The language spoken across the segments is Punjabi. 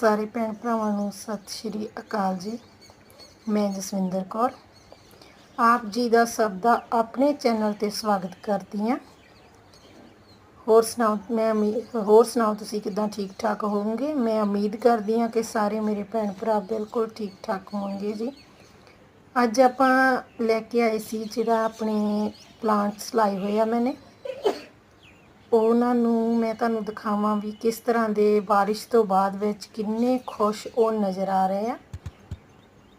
ਸਾਰੇ ਭੈਣ ਭਰਾਵਾਂ ਨੂੰ ਸਤਿ ਸ਼੍ਰੀ ਅਕਾਲ ਜੀ। ਮੈਂ ਜਸਵਿੰਦਰ ਕੌਰ। ਆਪ ਜੀ ਦਾ ਸਭ ਦਾ ਆਪਣੇ ਚੈਨਲ ਤੇ ਸਵਾਗਤ ਕਰਦੀ ਹਾਂ। ਹੋਰ ਸੁਣਾਓ, ਮੈਂ ਉਮੀ- ਹੋਰ ਸੁਣਾਓ, ਤੁਸੀਂ ਕਿਦਾਂ ਠੀਕ ਠਾਕ ਹੋਵੋਗੇ? ਮੈਂ ਉਮੀਦ ਕਰਦੀ ਹਾਂ ਕਿ ਸਾਰੇ ਮੇਰੇ ਭੈਣ ਭਰਾ ਬਿਲਕੁਲ ਠੀਕ ਠਾਕ ਹੋਣਗੇ ਜੀ। ਅੱਜ ਆਪਾਂ ਲੈ ਕੇ ਆਏ ਸੀ ਜਿਹੜਾ ਆਪਣੇ ਪਲਾਂਟਸ ਲਾਏ ਹੋਏ ਆ ਮੈਨੇ। ਉਹਨਾਂ ਨੂੰ ਮੈਂ ਤੁਹਾਨੂੰ ਦਿਖਾਵਾਂ ਵੀ ਕਿਸ ਤਰ੍ਹਾਂ ਦੇ ਬਾਰਿਸ਼ ਤੋਂ ਬਾਅਦ ਵਿੱਚ ਕਿੰਨੇ ਖੁਸ਼ ਉਹ ਨਜ਼ਰ ਆ ਰਹੇ ਆ।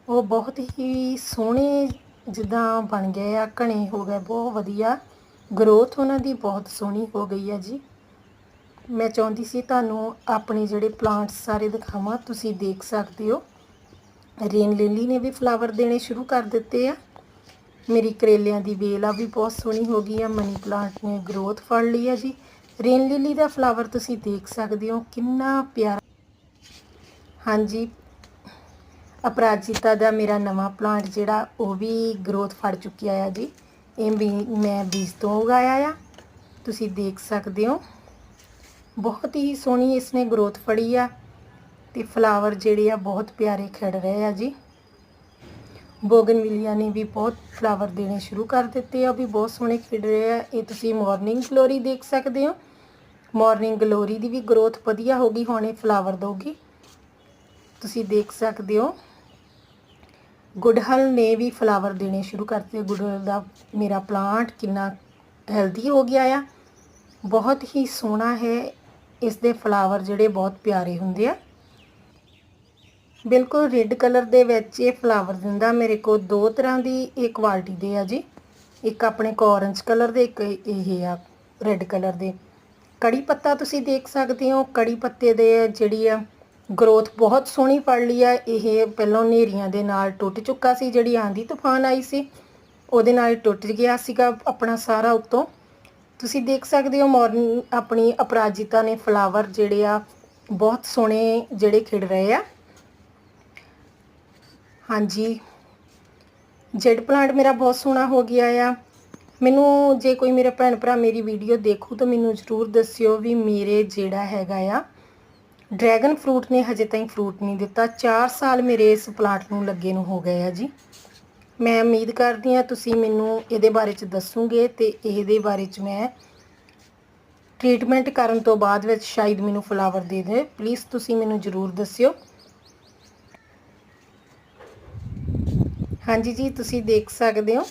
ਉਹ ਬਹੁਤ ਹੀ ਸੋਹਣੇ ਜਿੱਦਾਂ ਬਣ ਗਏ ਆ, ਘਣੇ ਹੋ ਗਏ, ਬਹੁਤ ਵਧੀਆ ਗਰੋਥ ਉਹਨਾਂ ਦੀ ਬਹੁਤ ਸੋਹਣੀ ਹੋ ਗਈ ਆ ਜੀ। ਮੈਂ ਚਾਹੁੰਦੀ ਸੀ ਤੁਹਾਨੂੰ ਆਪਣੇ ਜਿਹੜੇ ਪਲਾਂਟਸ ਸਾਰੇ ਦਿਖਾਵਾਂ, ਤੁਸੀਂ ਦੇਖ ਸਕਦੇ ਹੋ। ਰੇਨ ਲਿਲੀ ਨੇ ਵੀ ਫਲਾਵਰ ਦੇਣੇ ਸ਼ੁਰੂ ਕਰ ਦਿੱਤੇ ਆ। ਮੇਰੀ ਕਰੇਲਿਆਂ ਦੀ ਵੇਲ ਆ, ਵੀ ਬਹੁਤ ਸੋਹਣੀ ਹੋ ਗਈ ਆ। ਮਨੀ ਪਲਾਂਟ ਨੇ ਗਰੋਥ ਫੜ ਲਈ ਆ ਜੀ। ਰੇਨ ਲਿਲੀ ਦਾ ਫਲਾਵਰ ਤੁਸੀਂ ਦੇਖ ਸਕਦੇ ਹੋ, ਕਿੰਨਾ ਪਿਆਰਾ। ਹਾਂਜੀ, ਅਪਰਾਜਿਤਾ ਦਾ ਮੇਰਾ ਨਵਾਂ ਪਲਾਂਟ ਜਿਹੜਾ, ਉਹ ਵੀ ਗਰੋਥ ਫੜ ਚੁੱਕਿਆ ਆ ਜੀ। ਇਹ ਵੀ ਮੈਂ ਬੀਜ ਤੋਂ ਉਗਾਇਆ ਆ। ਤੁਸੀਂ ਦੇਖ ਸਕਦੇ ਹੋ, ਬਹੁਤ ਹੀ ਸੋਹਣੀ ਇਸਨੇ ਗਰੋਥ ਫੜੀ ਆ ਤੇ ਫਲਾਵਰ ਜਿਹੜੇ ਆ, ਬਹੁਤ ਪਿਆਰੇ ਖਿੜ ਰਹੇ ਆ ਜੀ। ਬੋਗਨਵਿਲੀਆ ਨੇ ਵੀ ਬਹੁਤ ਫਲਾਵਰ ਦੇਣੇ ਸ਼ੁਰੂ ਕਰ ਦਿੱਤੇ ਆ, ਉਹ ਵੀ ਬਹੁਤ ਸੋਹਣੇ ਖਿੜ ਰਹੇ ਆ। ਇਹ ਤੁਸੀਂ ਮਾਰਨਿੰਗ ਗਲੋਰੀ ਦੇਖ ਸਕਦੇ ਹੋ। ਮਾਰਨਿੰਗ ਗਲੋਰੀ ਦੀ ਵੀ ਗਰੋਥ ਵਧੀਆ ਹੋ ਗਈ, ਹੁਣੇ ਫਲਾਵਰ ਦਊਗੀ। ਤੁਸੀਂ ਦੇਖ ਸਕਦੇ ਹੋ। ਗੁੜਹਲ ਨੇ ਵੀ ਫਲਾਵਰ ਦੇਣੇ ਸ਼ੁਰੂ ਕਰਤੇ। ਗੁੜਹਲ ਦਾ ਮੇਰਾ ਪਲਾਂਟ ਕਿੰਨਾ ਹੈਲਦੀ ਹੋ ਗਿਆ ਆ। ਬਹੁਤ ਹੀ ਸੋਹਣਾ ਹੈ। ਇਸ ਦੇ ਫਲਾਵਰ ਜਿਹੜੇ ਬਹੁਤ ਪਿਆਰੇ ਹੁੰਦੇ ਆ। ਬਿਲਕੁਲ ਰੈੱਡ ਕਲਰ ਦੇ ਵਿੱਚ ਇਹ ਫਲਾਵਰ ਦਿੰਦਾ ਮੇਰੇ ਕੋਲ ਦੋ ਤਰ੍ਹਾਂ ਦੀ ਇਹ ਕੁਆਲਿਟੀ ਦੇ ਆ ਜੀ, ਇੱਕ ਆਪਣੇ ਕੋ ਔਰੰਜ ਕਲਰ ਦੇ, ਇੱਕ ਇਹ ਆ ਰੈੱਡ ਕਲਰ ਦੇ। ਕੜੀ ਪੱਤਾ ਤੁਸੀਂ ਦੇਖ ਸਕਦੇ ਹੋ, ਕੜੀ ਪੱਤੇ ਦੇ ਜਿਹੜੀ ਆ ਗਰੋਥ ਬਹੁਤ ਸੋਹਣੀ ਫੜ ਲਈ ਆ, ਇਹ ਪਹਿਲਾਂ ਨੇਰੀਆਂ ਦੇ ਨਾਲ ਟੁੱਟ ਚੁੱਕਾ ਸੀ, ਜਿਹੜੀ ਆਂਦੀ ਤੂਫਾਨ ਆਈ ਸੀ, ਉਹਦੇ ਨਾਲ ਟੁੱਟ ਗਿਆ ਸੀਗਾ ਆਪਣਾ ਸਾਰਾ ਉੱਤੋਂ। ਤੁਸੀਂ ਦੇਖ ਸਕਦੇ ਹੋ ਮਾਰਨ ਆਪਣੀ ਅਪਰਾਜਿਤਾ ਨੇ ਫਲਾਵਰ ਜਿਹੜੇ ਆ ਬਹੁਤ ਸੋਹਣੇ ਜਿਹੜੇ ਖਿੜ ਰਹੇ ਆ। ਹਾਂਜੀ। ਜੈਡ ਪਲਾਂਟ ਮੇਰਾ ਬਹੁਤ ਸੋਹਣਾ ਹੋ ਗਿਆ ਆ। ਮੈਨੂੰ ਜੇ ਕੋਈ ਮੇਰਾ ਭੈਣ ਭਰਾ ਮੇਰੀ ਵੀਡੀਓ ਦੇਖੂ ਤਾਂ ਮੈਨੂੰ ਜ਼ਰੂਰ ਦੱਸਿਓ ਵੀ ਮੇਰੇ ਜਿਹੜਾ ਹੈਗਾ ਆ, ਡਰੈਗਨ ਫਰੂਟ ਨੇ ਹਜੇ ਤਾਈਂ ਫਰੂਟ ਨਹੀਂ ਦਿੱਤਾ। 4 ਸਾਲ ਮੇਰੇ ਇਸ ਪਲਾਂਟ ਨੂੰ ਲੱਗੇ ਨੂੰ ਹੋ ਗਏ ਆ ਜੀ। ਮੈਂ ਉਮੀਦ ਕਰਦੀ ਹਾਂ ਤੁਸੀਂ ਮੈਨੂੰ ਇਹਦੇ ਬਾਰੇ ਚ ਦੱਸੋਗੇ ਤੇ ਇਹਦੇ ਬਾਰੇ ਚ ਮੈਂ ਟ੍ਰੀਟਮੈਂਟ ਕਰਨ ਤੋਂ ਬਾਅਦ ਵਿੱਚ ਸ਼ਾਇਦ ਮੈਨੂੰ ਫਲਾਵਰ ਦੇ ਦੇ ਪਲੀਜ਼ ਤੁਸੀਂ ਮੈਨੂੰ ਜ਼ਰੂਰ ਦੱਸਿਓ। ਹਾਂਜੀ ਜੀ ਤੁਸੀਂ ਦੇਖ ਸਕਦੇ ਹੋ।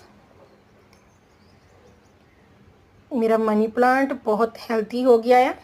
ਮੇਰਾ ਮਨੀ ਪਲਾਂਟ ਬਹੁਤ ਹੈਲਥੀ ਹੋ ਗਿਆ ਆ।